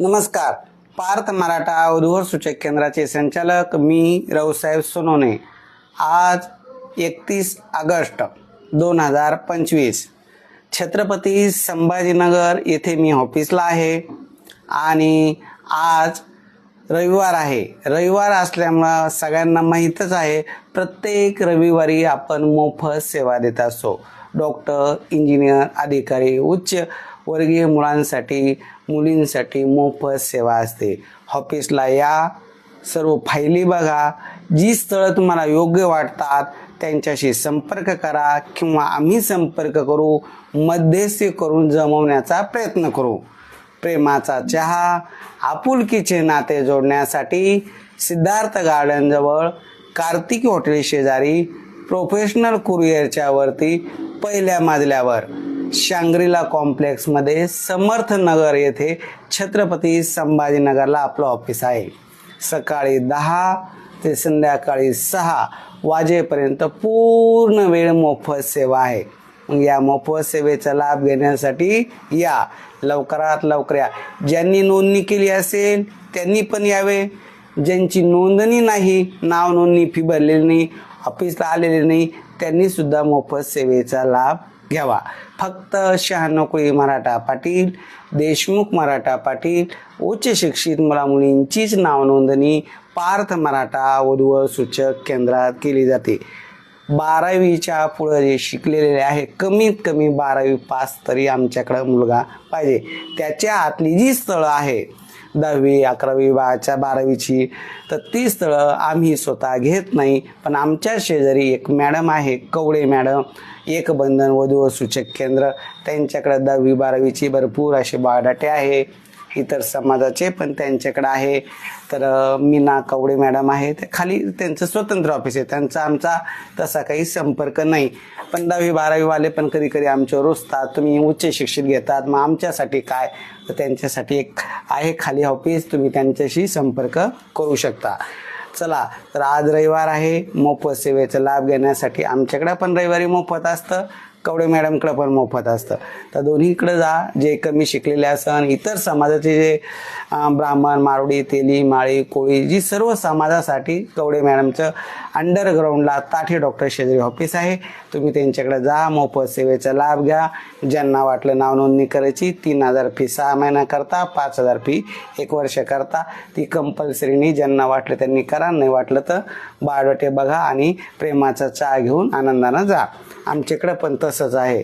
नमस्कार. पार्थ मराठा वधूवर सूचक केंद्राचे संचालक मी रावसाहेब सोनवणे आज एकतीस ऑगस्ट दोन हजार पंचवीस. छत्रपती संभाजीनगर येथे मी ऑफिसला आहे आणि आज रविवार आहे. रविवार असल्यामुळं सगळ्यांना माहीतच आहे प्रत्येक रविवारी आपण मोफत सेवा देत असतो. डॉक्टर इंजिनियर अधिकारी उच्च वर्गीय मुलांसाठी मुलींसाठी मोफत सेवा असते. ऑफिसला या सर्व फायली बघा. जी स्थळं तुम्हाला योग्य वाटतात त्यांच्याशी संपर्क करा किंवा आम्ही संपर्क करू मध्यस्थी करून जमवण्याचा प्रयत्न करू. प्रेमाचा चहा आपुलकीचे नाते जोडण्यासाठी सिद्धार्थ गार्डनजवळ कार्तिकी हॉटेल शेजारी प्रोफेशनल कुरिअरच्या वरती पहिल्या मजल्यावर. शांग्रीला कॉम्प्लेक्समध्ये समर्थ नगर येथे छत्रपती संभाजीनगरला आपलं ऑफिस आहे. सकाळी दहा ते संध्याकाळी सहा वाजेपर्यंत पूर्ण वेळ मोफत सेवा आहे. मग या मोफत सेवेचा लाभ घेण्यासाठी या लवकरात लवकर या. ज्यांनी नोंदणी केली असेल त्यांनी पण यावे. ज्यांची नोंदणी नाही नाव नोंदणी फी भरलेली नाही ऑफिसला आलेली नाही त्यांनी सुद्धा मोफत सेवेचा लाभ घ्यावा. फक्त शहाण्णव कोळी मराठा पाटील देशमुख मराठा पाटील उच्च शिक्षित मुला मुलींचीच नाव नोंदणी पार्थ मराठा वधूवर सूचक केंद्रात केली जाते. बारावीच्या पुढं जे शिकलेले आहे कमीत कमी बारावी पास तरी आमच्याकडं मुलगा पाहिजे. त्याच्या आतली जी स्थळं आहे दहावी अकरावी बाराच्या बारावीची. तर ती स्थळं आम्ही स्वतः घेत नाही. पण आमच्या शेजारी एक मॅडम आहे कवडे मॅडम. एक बंधन वधू सूचक केंद्र. त्यांच्याकडे दहावी बारावीची भरपूर असे बायोडाटे आहे. इतर समाजाचे पण त्यांच्याकडे आहे. तर मीना कवडे मॅडम आहे ते खाली त्यांचं स्वतंत्र ऑफिस आहे. त्यांचा आमचा तसा काही संपर्क नाही. पण दहावी बारावीवाले पण कधी कधी आमच्यावर रुजतात तुम्ही उच्च शिक्षित घेतात. मग आमच्यासाठी काय? तर त्यांच्यासाठी एक आहे खाली ऑफिस. तुम्ही त्यांच्याशी संपर्क करू शकता. चला तर आज रविवार आहे. मोफत सेवेचा लाभ घेण्यासाठी आमच्याकडे पण रविवारी मोफत असतं. कवडे मॅडमकडं पण मोफत असतं. तर दोन्हीकडे जा जे कमी शिकलेले असन इतर समाजाचे जे ब्राह्मण मारवडी तेली माळी कोळी जी सर्व समाजासाठी कवडे मॅडमचं अंडरग्राऊंडला ताठे डॉक्टर शेजरी ऑफिस आहे. तुम्ही त्यांच्याकडे जा मोफत सेवेचा लाभ घ्या. ज्यांना वाटलं नाव नोंदणी करायची तीन हजार फी सहा महिना करता पाच हजार फी एक वर्ष करता. ती कंपल्सरीनी ज्यांना वाटलं त्यांनी करा नाही वाटलं तर बायोडोटे बघा आणि प्रेमाचा चहा घेऊन आनंदानं जा. आमच्याकडं पण तसंच आहे.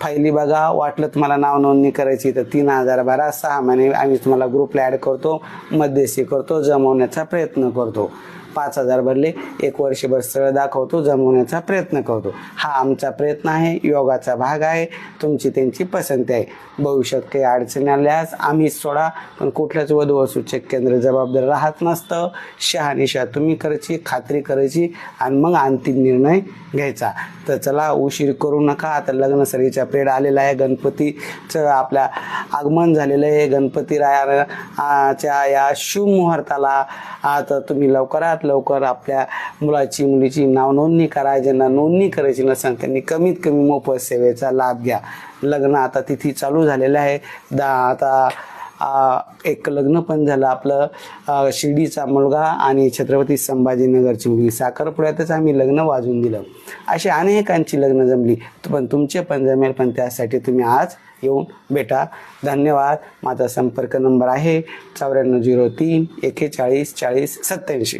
फायली बघा वाटलं तुम्हाला नाव नोंदणी करायची तर तीन हजार भरा सहा महिने आम्ही तुम्हाला ग्रुपला ॲड करतो मध्यस्थी करतो जमवण्याचा प्रयत्न करतो. पाच हजार भरले एक वर्षभर स्थळ दाखवतो जमवण्याचा प्रयत्न करतो. हा आमचा प्रयत्न आहे योगाचा भाग आहे तुमची त्यांची पसंती आहे. भविष्यात काही अडचणी आल्यास आम्ही सोडा पण कुठल्याच वधू सूचक केंद्र जबाबदार राहत नसतं. शहानिशा तुम्ही करायची खात्री करायची आणि मग अंतिम निर्णय घ्यायचा. तर चला उशीर करू नका. आता लग्न सरीचा आलेला आहे गणपतीचं आपल्या आगमन झालेलं आहे. गणपती रायाच्या या शुभ मुहूर्ताला आता तुम्ही लवकरात लवकर आपल्या मुलाची मुलीची नाव नोंदणी करा ज्यांना नोंदणी करायची नसेल त्यांनी कमीत कमी मोफत सेवेचा लाभ घ्या. लग्न आता तिथी चालू झालेलं आहे. दा आता आ, एक लग्न पण झालं आपलं. शिर्डीचा मुलगा आणि छत्रपती संभाजीनगरची मुलगी. साखरपुड्यातच आम्ही लग्न वाजून दिलं. अशी अनेकांची लग्न जमली. पण तुमचे पण जमेल पण त्यासाठी तुम्ही आज येऊन भेटा. धन्यवाद. माझा संपर्क नंबर आहे चौऱ्याण्णव झिरो तीन एकेचाळीस चाळीस सत्याऐंशी